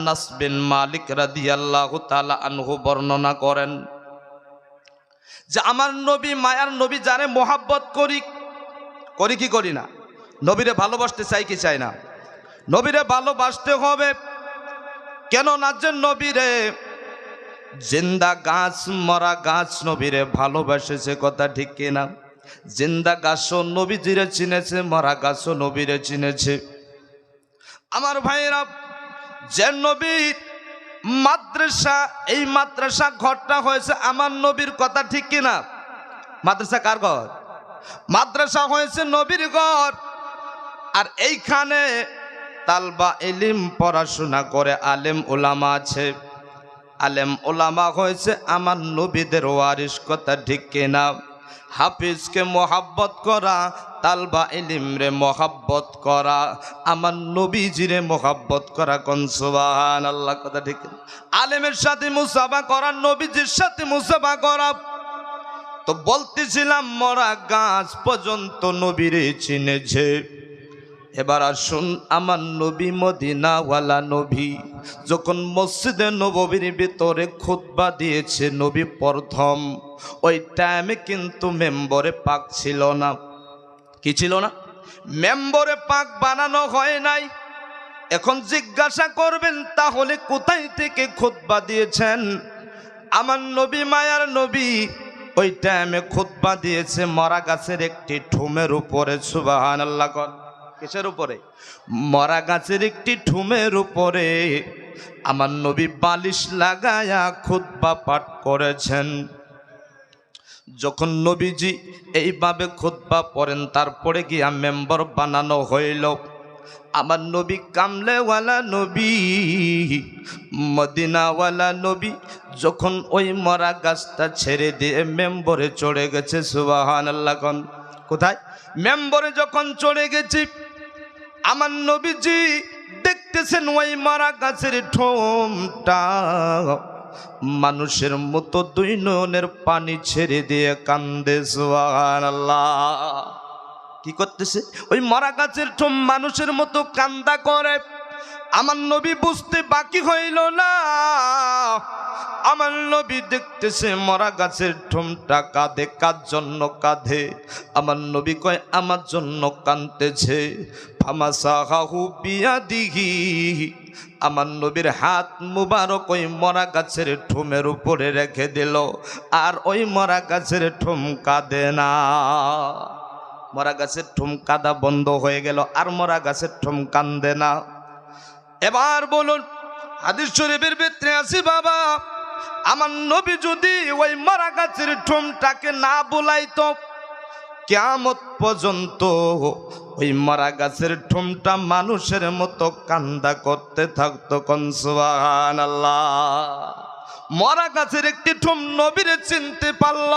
আনাস বিন মালিক রাদিয়াল্লাহু তাআলা আনহু বর্ণনা করেন যে আমার নবী, মায়ার নবী জানে মোহাব্বত করি করি কি করি না? নবীরে ভালোবাসতে চাই কি চাই না? নবীরে ভালোবাসতে হবে কেন না যে নবীরে জিন্দা গাছ, মরা গাছ নবীরে ভালোবাসেছে কথা ঠিক কিনা জিন্দা গাছও নবীজিরে চিনেছে, মরা গাছও নবীরে চিনেছে। আমার ভাইয়েরা যে নবী মাদ্রাসা, এই মাদ্রাসা ঘরটা হয়েছে আমার নবীর কথা ঠিক কিনা? মাদ্রাসা কার ঘর? মাদ্রাসা হয়েছে নবীর ঘর। আর এইখানে তালবা এলিম পড়াশোনা করে আলেম ওলামা আছে। আলেম ওলামা হয়েছে আমার নবীদের ওয়ারিস কথা ঠিক কিনা? হাফিজকে মোহাব্বত করা তালবা ইলিমরে মোহাব্বত করা, আমার নবীজিরে মোহাব্বত করা কনসুবাহান আল্লাহ কথা ঠিক? আলেমের সাথে মুসাফা করা, নবীজির সাথে মুসাফা করা। তো বলতেছিলাম, মরা গাছ পর্যন্ত নবীরে চিনেছে। এবার আসুন, আমার নবী মদিনাওয়ালা নবী, যখন মসজিদে নবীর ভিতরে খুতবা দিয়েছে নবী প্রথম, ওই টাইমে কিন্তু মেম্বরে পাক ছিল না। কি ছিল না? মেম্বরে পাক বানানো হয় নাই। এখন জিজ্ঞাসা করবেন, তাহলে কোথায় থেকে খুতবা দিয়েছেন? আমার নবী, মায়ার নবী, ওই টাইমে খুতবা দিয়েছে, মরা গাছের একটি ঠুমের উপরে সুবাহান আল্লাহ কর। কিসের উপরে? মরা গাছের একটি ঠুমের উপরে। আমার নবী বালিশ লাগায়া খুতবা পাঠ করেছেন। যখন নবীজি এইভাবে খুতবা পড়েন, তারপরে গিয়া মেম্বার বানানো হইল। আমার নবী কামলেওয়ালা নবী, মদিনাওয়ালা নবী, যখন ওই মরা গাছটা ছেড়ে দিয়ে মেম্বরে চড়ে গেছে সুবাহান আল্লাহ কোথায়? মেম্বরে যখন চড়ে গেছি, আমার নবীজি দেখতেছেন ওই মারা গাছের ঠোমটা মানুষের মতো দুই নয়নের পানি ছেড়ে দিয়ে কান্দে আল্লাহ কি করতেছে? ওই মরা গাছের ঠোম মানুষের মতো কান্দা করে। আমার নবী বুঝতে বাকি হইল না। আমার নবী দেখতেছে মরা গাছের ঠোমটা কাঁধে কার জন্য কাঁধে আমার নবী কয়, আমার জন্য কাঁদতেছে। হাহু বিয়া দিঘি আমার নবীর হাত মুবারক ওই মরা গাছের ঠোমের উপরে রেখে দিল, আর ওই মরা গাছের ঠোম কাঁদে না। মরা গাছের ঠুম কাদা বন্ধ হয়ে গেল, আর মরা গাছের ঠুম কান্দে না। এবার বলুন, হাদিস শরীফের ভিতরে আছি বাবা, আমার নবী যদি ওই মরা গাছের ঠুমটাকে না বুলাইতো কেমত পর্যন্ত ওই মারা গাছের ঠুমটা মানুষের মতো কান্দা করতে থাকতো আল্লাহ মরা গাছের একটি ঠুম নবীরে চিনতে পারল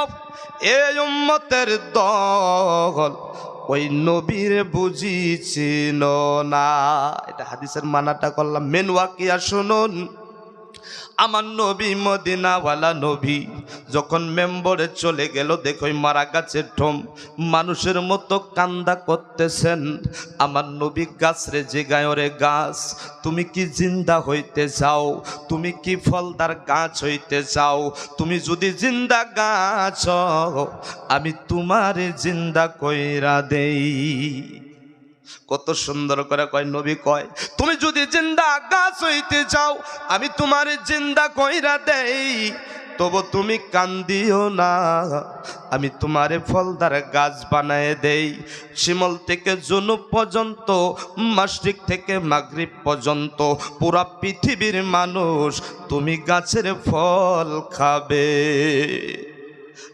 এই উম্মতের দল ওই নবীর বুঝিছিল না। এটা হাদিসের মানাটা করলাম। আর শুনুন। আমার নবী মদিনাওয়ালা নবী যখন মেম্বরে চলে গেল দেখোই মারা গাছের ঠোম। মানুষের মতো কান্দা করতেছেন। আমার নবী গাছ রে যে গায়রে গাছ, তুমি কি জিন্দা হইতে চাও? তুমি কি ফলদার গাছ হইতে চাও? তুমি যদি জিন্দা গাছ আমি তোমারে জিন্দা কইরা দেই। কত সুন্দর করে কয়, নবী কয়, তুমি যদি জিন্দা গাছ হইতে চাও আমি তোমার জিন্দা কইরা দেই। তবু তুমি কান্দিও না, আমি তোমারে ফলদার গাছ বানায় দেই। শিমল থেকে জুনু পর্যন্ত মাসরিক থেকে মাগরিব পর্যন্ত, পুরা পৃথিবীর মানুষ তুমি গাছের ফল খাবে।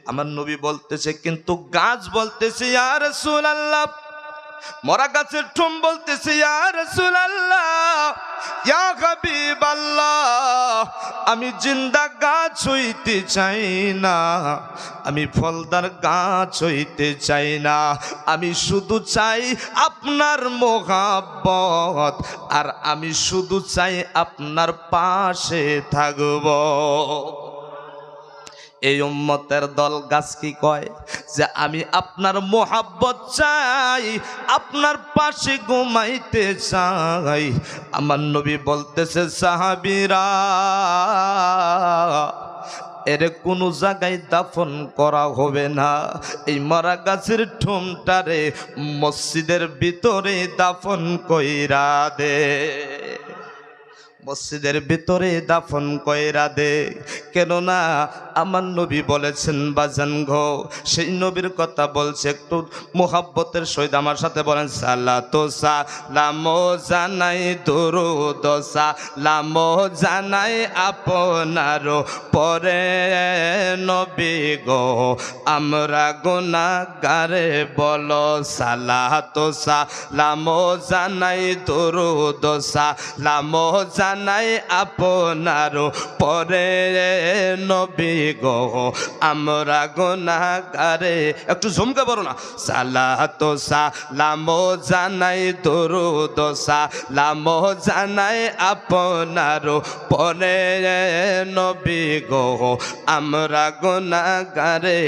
আমার নবী বলতেছে, কিন্তু গাছ বলতেছে আর সুলাল্লাহ মরা গাছের ঠুম বলতেছে ইয়ার ইয়া আমি জিন্দা গাছ হইতে চাই না, আমি ফলদার গাছ হইতে চাই না, আমি শুধু চাই আপনার মোহাব্বত, আর আমি শুধু চাই আপনার পাশে থাকব। এই উম্মতের দল গাছ কি কয়? যে আমি আপনার মোহাব্বত চাই, আপনার পাশে ঘুমাইতে চাই। আমার নবী বলতেছে, সাহাবিরা, এর কোনো জায়গায় দাফন করা হবে না। এই মারা গাছের ঠোমটারে মসজিদের ভিতরে দাফন কইরা দে। মসজিদের ভিতরে দাফন কয়রা দে। কেননা আমার নবী বলেছেন, বাজান গো, সেই নবীর কথা বলছে একটু মোহাব্বতের সহিত আমার সাথে বলেন সালা তো সা লামো জানাই দুরু দশা লামো জানাই আপনার পরে নবী গো, আমরা গোনা গারে বলো সালা তো সা লামো জানাই দুরু দশা লামো জানাই আপনার পরে নবী গো, আমরা গোনাগারে একটু ঝুমকে বলো না। সালা তো লামো জানাই দরু দোসা লামো জানাই আপনার পরে নবী গো, আমরা গোনাগারে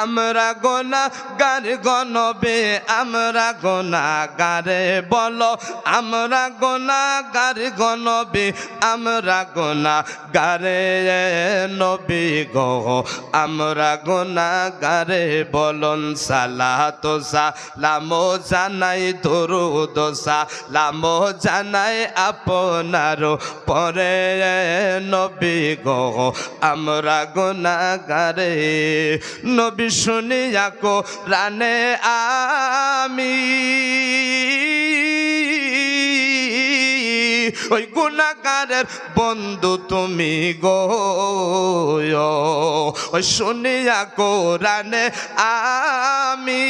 আমরা গোনাগার গনবে আমরা গোনাগারে বলো, আমরা গোনাগার গনবে আমরা গোনা গারে নবী গো। আমরা গোনা গারে বলন সালা তো লামো জানাই দরু দোসা লামো জানাই আপনার পরে নবী গো। আমরা গোনা গারে নবী শুনিয়া কো রানে আমি ওই গুণাগারের বন্ধু তুমি গো। ওই শুনিয়া কোরআনে আমি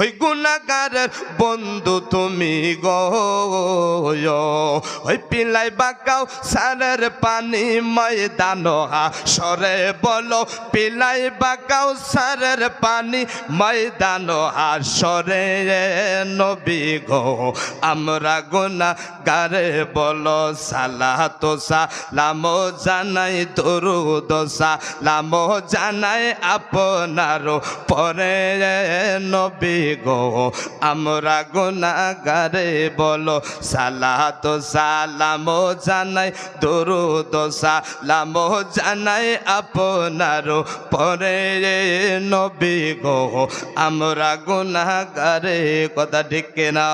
ওই গুণাগারের বন্ধু তুমি গো। ওই পিলাই বাকাও সারের পানি ময়দান সরে বলো, পিলাই বাকাও সারের পানি ময়দান সরে নবী গো। আমরা গোনা গারে বলো সালা তোসা লামো জানাই তরু দোসা লামো জানাই আপনার পরে নবী গো। আমরা গোনাগারে বলো সালা তোসা লামো জানাই তরু দোসা লামো জানাই আপনার পরে নবী গো। আমরা গোনাগারে কথা ঠিক না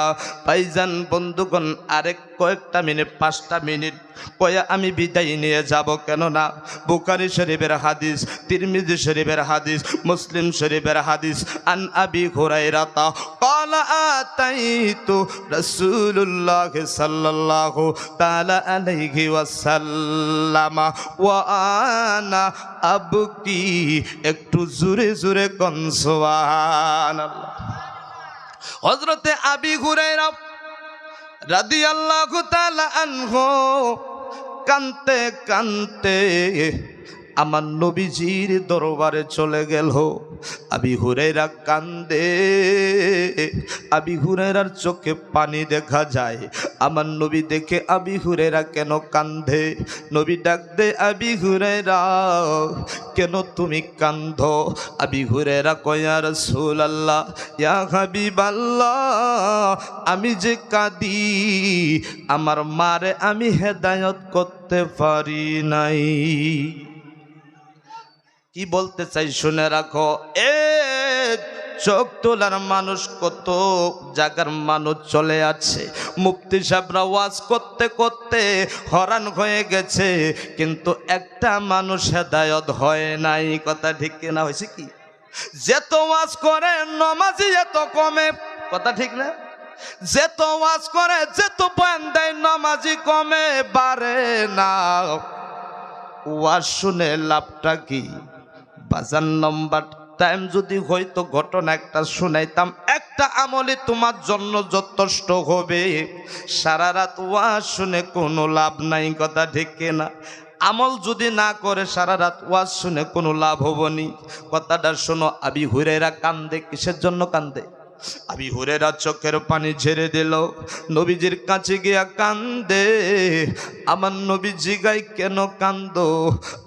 পাইজান বন্ধুগণ আরেক কয়েকটা মিনিট পাঁচটা মিনিট কয়া আমি বিদায় নিয়ে যাব কেননা বুখারি শরীফের হাদিস তিরমিজি শরীফের হাদিস মুসলিম শরীফের হাদিস আন আবি হুরাইরাতা قال آتيت رسول الله صلى الله تعالى عليه وسلم وأنا أبكي একটু জোরে জোরে কন সুবহানাল্লাহ হজরতে আবি হুরাইরা রাদি আল্লাহ আনহু কানতে কানতে আমার নবীজির দরবারে চলে গেল। আবি হুরেরা কান্দে। আবি হুরেরার চোখে পানি দেখা যায়। আমার নবী দেখে আবি হুরেরা কেন কান্দে? নবী ডাক দে, আবি হুরেরা কেন তুমি কান্ধ আবি হুরেরা কয়া রসুল আল্লাহ ইয়া হাবিব আমি যে কাঁদি, আমার মারে আমি হেদায়ত করতে পারি নাই। কি বলতে চাই শুনে রাখো? এ চোখ তোলার মানুষ কত জায়গার মানুষ চলে আছে। মুফতি সাহেবরা ওয়াজ করতে করতে হরান হয়ে গেছে, কিন্তু একটা মানুষ হেদায়ত হয় নাই। কথা ঠিক কিনা হয়েছে কি? যেত ওয়াজ করে নমাজি এত কমে, কথা ঠিক না? যেত ওয়াজ করে, যেত বয়ান দেয় নমাজি কমে বাড়ে না। ওয়াজ শুনে লাভটা কি? বাজার নম্বর টাইম যদি হয়তো ঘটনা একটা শুনাইতাম। একটা আমলে তোমার জন্য যথেষ্ট হবে। সারা রাত ওয়া শুনে কোনো লাভ নাই, কথা ঢেকে না আমল যদি না করে সারা রাত ওয়াজ শুনে কোনো লাভ হবনি। কথাটা শোনো, আবি হুরেরা কান্দে, কিসের জন্য কান্দে? আমি হুরেরা চোখের পানি ঝেড়ে দিল। নবীজির কাছে গিয়া কান্দে। আমার নবী জিগাই কেন কান্দ?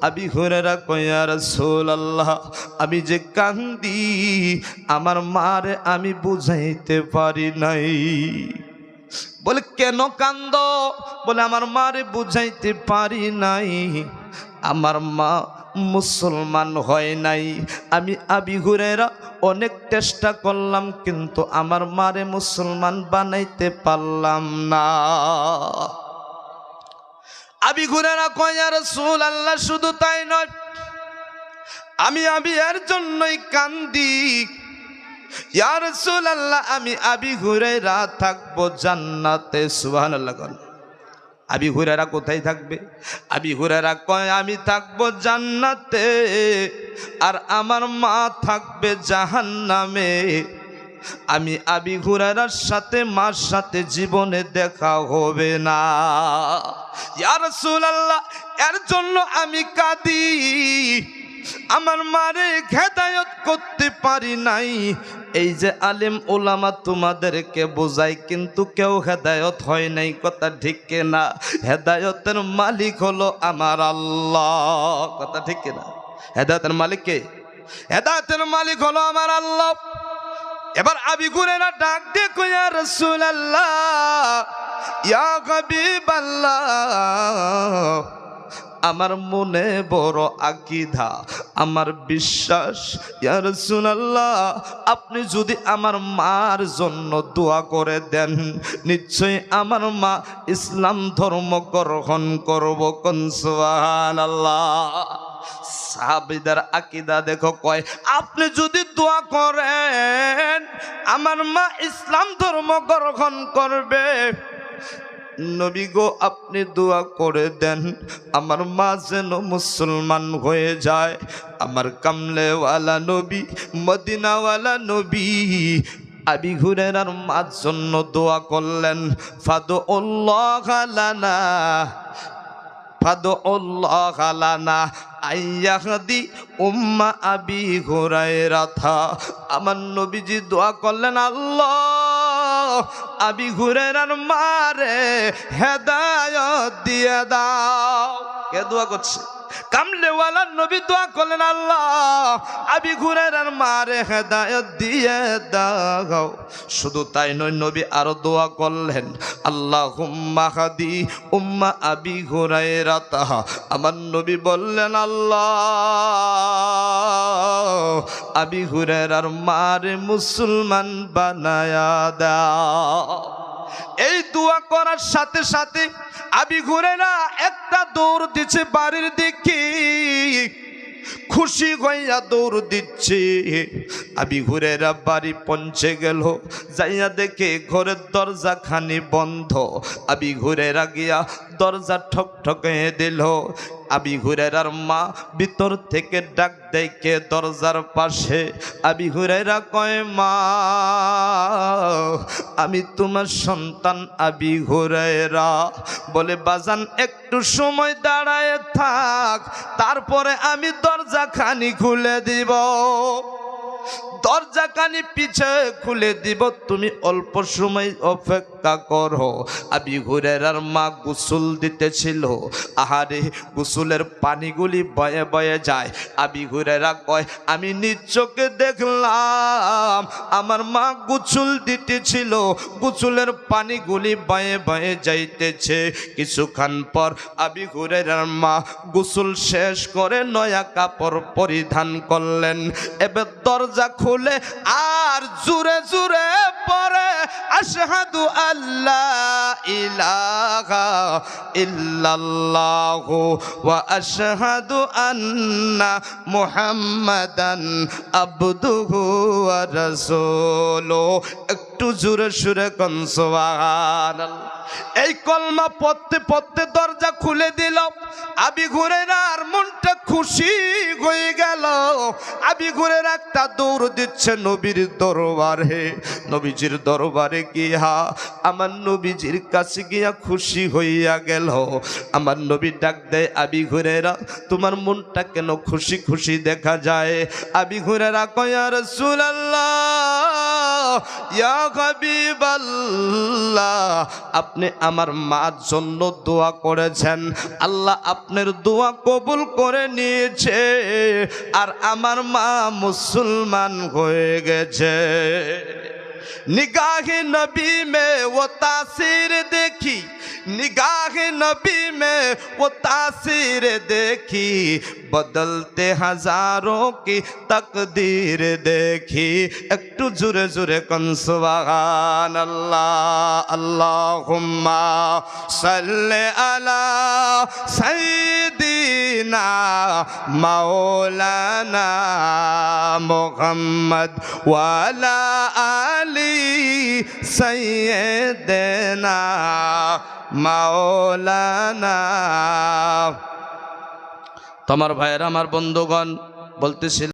আবি হুরেরা কয়া সোল আল্লাহ আমি যে কান্দি, আমার মারে আমি বুঝাইতে পারি নাই। বলে, কেন কান্দ? বলে, আমার মারে বুঝাইতে পারি নাই। আমার মা মুসলমান হয় নাই। আমি আবি হুরেরা অনেক চেষ্টা করলাম, কিন্তু আমার মারে মুসলমান বানাইতে পারলাম না। আবি হুরেরা কয়ার সুল আল্লাহ শুধু তাই নয়, আমি আবি এর জন্যই কান্দি। ইয়ার সুল আল্লাহ আমি আবি হুরেরা থাকব জান্নাতে। সুহান আল্লাহ আবি হুরেরা কোথায় থাকবে? আবি হুরেরা কয়, আমি থাকব জান্নাতে। আর আমার মা থাকবে জাহান নামে আমি আবি হুরারার সাথে, মার সাথে জীবনে দেখা হবে না। ইয়ার সুলাল্লাহ এর জন্য আমি কাঁদি। আমার মারে খেদায়ত করতে পারি নাই। এই যে আলেম ওলামা তোমাদেরকে বোঝাই কিন্তু কেউ হেদায়ত হয় নাই, কথা ঠিক না হেদায়তের মালিক হলো আমার আল্লাহ, কথা ঠিক না হেদায়তের মালিক কে? হেদায়তের মালিক হলো আমার আল্লাহ। এবার আবি গুরেরা ডাক দিয়ে কইয়া রসুল আল্লাহ ইয়া হাবিব আল্লাহ আমার মনে বড় আকিধা আমার বিশ্বাস ইয়ার সুনাল্লাহ আপনি যদি আমার মার জন্য দোয়া করে দেন, নিশ্চয়ই আমার মা ইসলাম ধর্ম গ্রহণ করব কনসোয়ান আল্লাহ সাহাবিদার আকিদা দেখো কয়, আপনি যদি দোয়া করেন, আমার মা ইসলাম ধর্ম গ্রহণ করবে। নবী গো, আপনি দোয়া করে দেন, আমার মা যেন মুসলমান হয়ে যায়। আমার কামলেওয়ালা নবী, মদিনাওয়ালা নবী আবি ঘুরের মার জন্য দোয়া করলেন ফাদো লানা আবি ঘোরায় থা। আমার নবীজি দোয়া করলেন, আল্লাহ আবি ঘুরের মারে হেদায়ত দিয়ে দাও। কে দোয়া করছে? কামলেওয়ালা নবী দোয়া করলেন, আল্লাহ আবি ঘুরের মারে হেদায়ত দিয়ে দাও। শুধু তাই নয়, নবী আরও দোয়া করলেন আল্লাহ হুম্মা হাদি উম্মা আবি ঘুরাই রাতাহা আমার নবী বললেন, আল্লাহ আবি ঘুরের আর মারে মুসলমান বানায়া দাও। এই দোয়া করার সাথে সাথে আবি ঘুরে না একটা দৌড় দিচ্ছে বাড়ির দিকে। খুশি হইয়া দৌড় দিচ্ছে। আবি ঘুরেরা বাড়ি পৌঁছে গেল। যাইয়া দেখে ঘরের দরজা খানি বন্ধ। আবি ঘুরেরা গিয়া দরজা ঠক ঠকে দিল। আবি হুরেরার মা, ভিতর থেকে ডাক দেখে দরজার পাশে। আবি হুরেরা কয় মা আমি তোমার সন্তান আবি হুরেরা বলে, বাজান, একটু সময় দাঁড়ায় থাক। তারপরে আমি দরজা খানি খুলে দিব। দরজা কানি পিছে খুলে দিব, তুমি অল্প সময় অপেক্ষা করো। আবি হুরেরার মা গোসল দিতেছিল। আহারে, গোসলের পানিগুলি বয়ে বয়ে যায়। আবি হুরেরা কয়, আমি নিজ দেখলাম, আমার মা গুছুল দিতেছিল। গুছুলের পানিগুলি বয়ে বয়ে যাইতেছে। কিছুক্ষণ পর আবি হুরেরার মা গোসল শেষ করে নয়া কাপড় পরিধান করলেন। এবার দরজা খুলে আর জুরে জুরে পরে আশহাদু আল্লাহ ইলাহা ইল্লাল্লাহু ওয়া আন্না মুহাম্মাদান আবদুহু ওয়া রাসূলুহু। একটু জুরে সুরে কোন, সুবহানাল্লাহ। এই কলমা পড়তে পড়তে দরজা খুলে দিল। আবি ঘুরে আর মনটা খুশি হয়ে গেল। আবি ঘুরে একটা দৌড় দিচ্ছে নবীর দরবারে। নবীজির দরবারে গিয়া আমার নবীজির কাছে গিয়া খুশি হইয়া গেল। আমার নবী ডাক দেয় আবি ঘুরেরা তোমার মনটা কেন খুশি খুশি দেখা যায়? আবি ঘুরেরা কয়ার সুলাল্লাহ আপনি আমার মার জন্য দোয়া করেছেন। আল্লাহ আপনার দোয়া কবুল করে নিয়েছে, আর আমার মা মুসলমান হয়ে গেছে। निगाह नबी में, वो तासीर देखी। निगाह नबी में, वो तासीर देखी। बदलते हज़ारों की तकदीर देखी। एक जुरे जुरे कंसवान अल्लाह अल्लाह सल्ले अला सही সাইয়্যিদিনা মাওলানা মুহাম্মদ ওয়ালা আলি সাইয়্যিদিনা মাওলানা। তোমার ভাইয়ের আমার বন্ধুগণ বলতেছিল